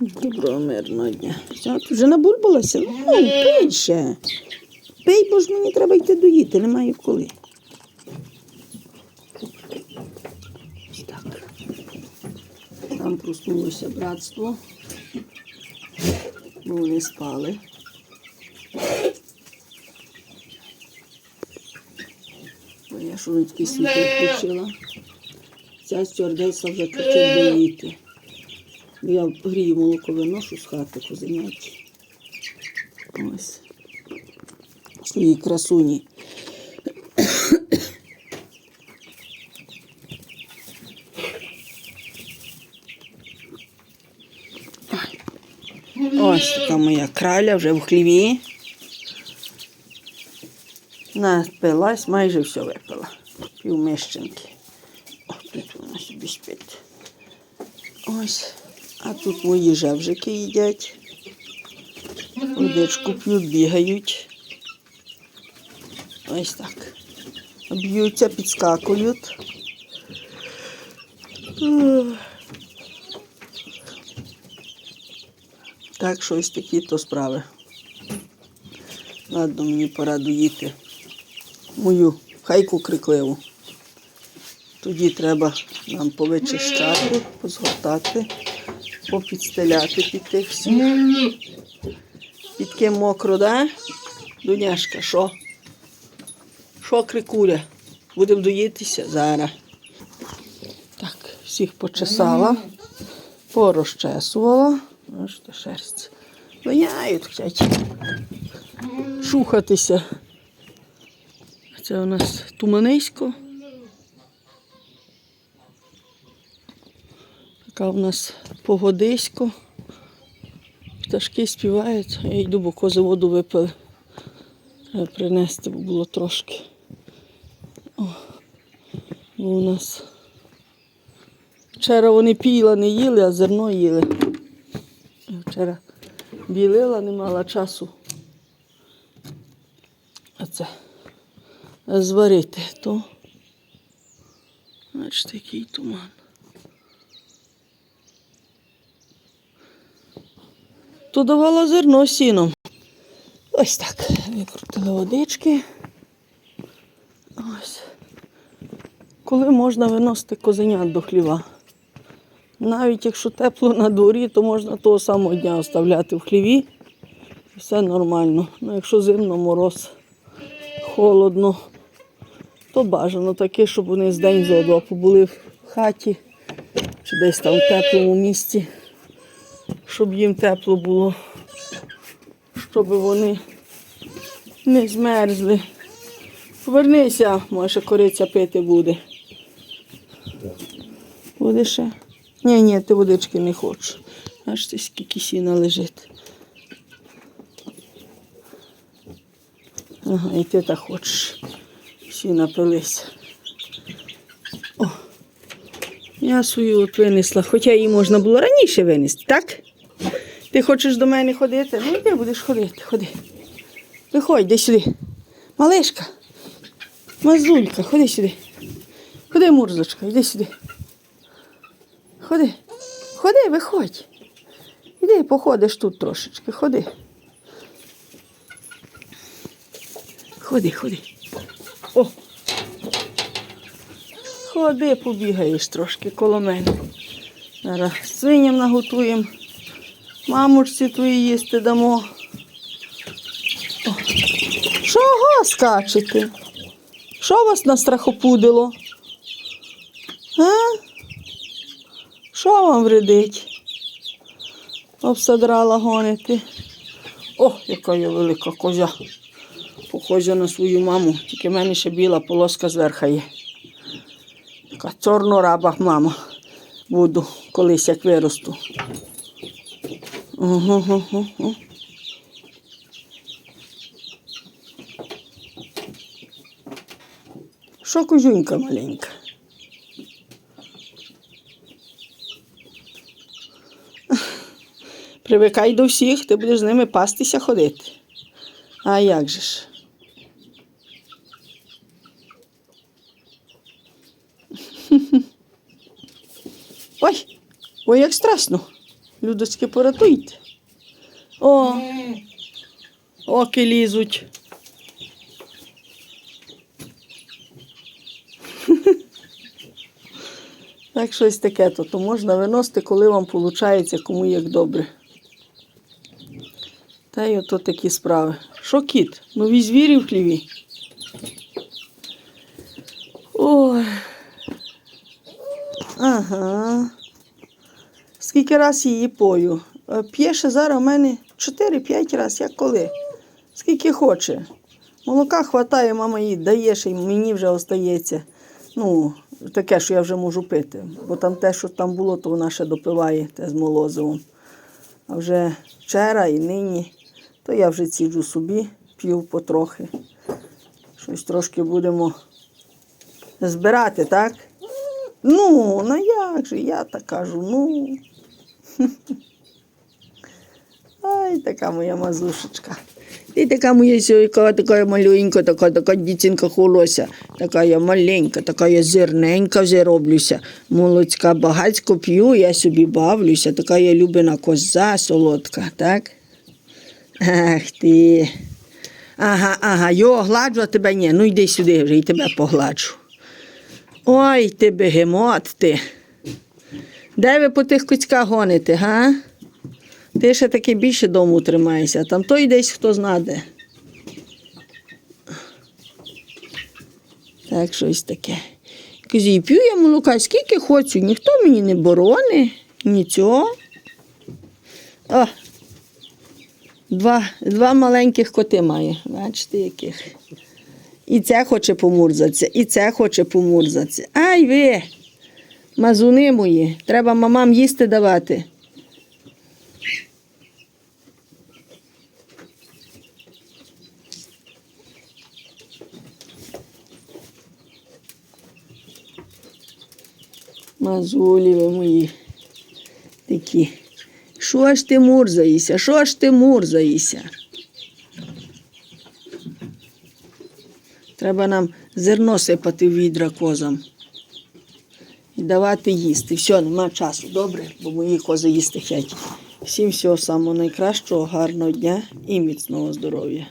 Доброго мирного дня. Ти вже набульбалася? Ну, пий ще. Пий, бо ж мені треба йти доїти, немає коли. Так. Там проснулося братство. Бо вони спали. Бо я такий світло включила. Ця стюардеса вже кричить доїти. Я грію молоко виношу з хати козеняті. Ось. Свої красуні. Ось така моя краля вже в хліві. Напилась, майже все випила. Півмищенки. О, тут вона собі спить. Ось. А тут мої жевжики їдять. Водичку п'ють, бігають. Ось так. Б'ються, підскакують. Так, що ось такі то справи. Ладно, мені пора доїти мою хайку крикливу. Тоді треба нам повичищати, позгортати, попідстеляти під тих всіх. Підки мокро, да? Дуняшка, що? Що крикуля? Будемо доїтися зараз. Так, всіх почесала, порозчесувала. Ось то шерсть. Воняють, хочуть шухатися. Це у нас туманисько. Така у нас погодисько. Пташки співають, я йду, бо кози воду випили. Треба принести, бо було трошки. О, бо у нас вчора вони піла не їли, а зерно їли. Я вчора білила, не мала часу. А це зварити, то бачите, який туман. То давала зерно сіном. Ось так. Викрутили водички. Ось. Коли можна виносити козенят до хліва. Навіть якщо тепло на дворі, то можна того самого дня оставляти в хліві. І все нормально. Ну, якщо зимно, мороз, холодно, то бажано таке, щоб вони з день зо два побули в хаті чи десь там в теплому місці, щоб їм тепло було, щоб вони не змерзли. Повернися, може кориця пити буде. Буде ще? Ні, ні, ти водички не хочеш. Аж ти скільки сіна лежить. Ага, і ти так хочеш. Сіна пилися. О, я свою от винесла, хоча її можна було раніше винести, так? Ти хочеш до мене ходити? Ну, ти будеш ходити, ходи. Виходь, йди сюди. Малишка, мазулька, ходи сюди. Ходи, мурзочка, йди сюди. Ходи, ходи, виходь. Іди, походиш тут трошечки, ходи. Ходи, ходи. О. Ходи, побігаєш трошки коло мене. Зараз свиням наготуємо. Мамочці твої їсти дамо. Чого скачете? Що вас настрахопудило? А? Що вам вредить? Обсадрала гонити. О, яка я велика козя. Похожа на свою маму, тільки в мене ще біла полоска зверху є. Така чорнораба мама буду колись як виросту. Ого, ого, ого. Що козюнька маленька? Привикай до всіх, ти будеш з ними пастися ходити. А як же ж? Ой, ой, як страшно. Людочки, поратуйте. О, оки лізуть. Так щось таке, то, то можна виносити, коли вам виходить, кому як добре. Та й ото такі справи. Що кіт? Нові звірі в хліві. Ой. Ага. Скільки раз її пою? Е, П'є ще зараз у мене 4-5 разів, як коли. Скільки хоче. Молока хватає, мама їй дає, ще й мені вже остається. Ну, таке, що я вже можу пити. Бо там те, що там було, то вона ще допиває те з молозивом. А вже вчора і нині, то я вже ціджу собі, п'ю потрохи. Щось трошки будемо збирати, так? Ну, ну як же, я так кажу, ну. Ай, така моя мазушечка. І така моя сьойка, така я маленька, така, така дівчинка холося, така я маленька, така я зерненька вже роблюся. Молодська багацько п'ю, я собі бавлюся, така я любина коза солодка, так? Ах ти. Ага, ага, йо, гладжу, а тебе ні. Ну йди сюди вже і тебе погладжу. Ой, ти бегемот ти. Де ви по тих куцьках гоните, га? Ти ще таки більше дому тримаєшся, там той десь хто знаде. Так, щось таке. Казі, п'ю я молока, скільки хочу, ніхто мені не борони, нічого. О, два, два маленьких коти має, бачите, яких. І це хоче помурзатися, і це хоче помурзатися. Ай ви, мазуни мої, треба мамам їсти давати. Мазулі ви мої такі. Що ж ти мурзаєшся? Що ж ти мурзаєшся? Треба нам зерно сипати в відра козам і давати їсти. Все, нема часу, добре, бо мої кози їсти хочуть. Всім всього самого найкращого, гарного дня і міцного здоров'я.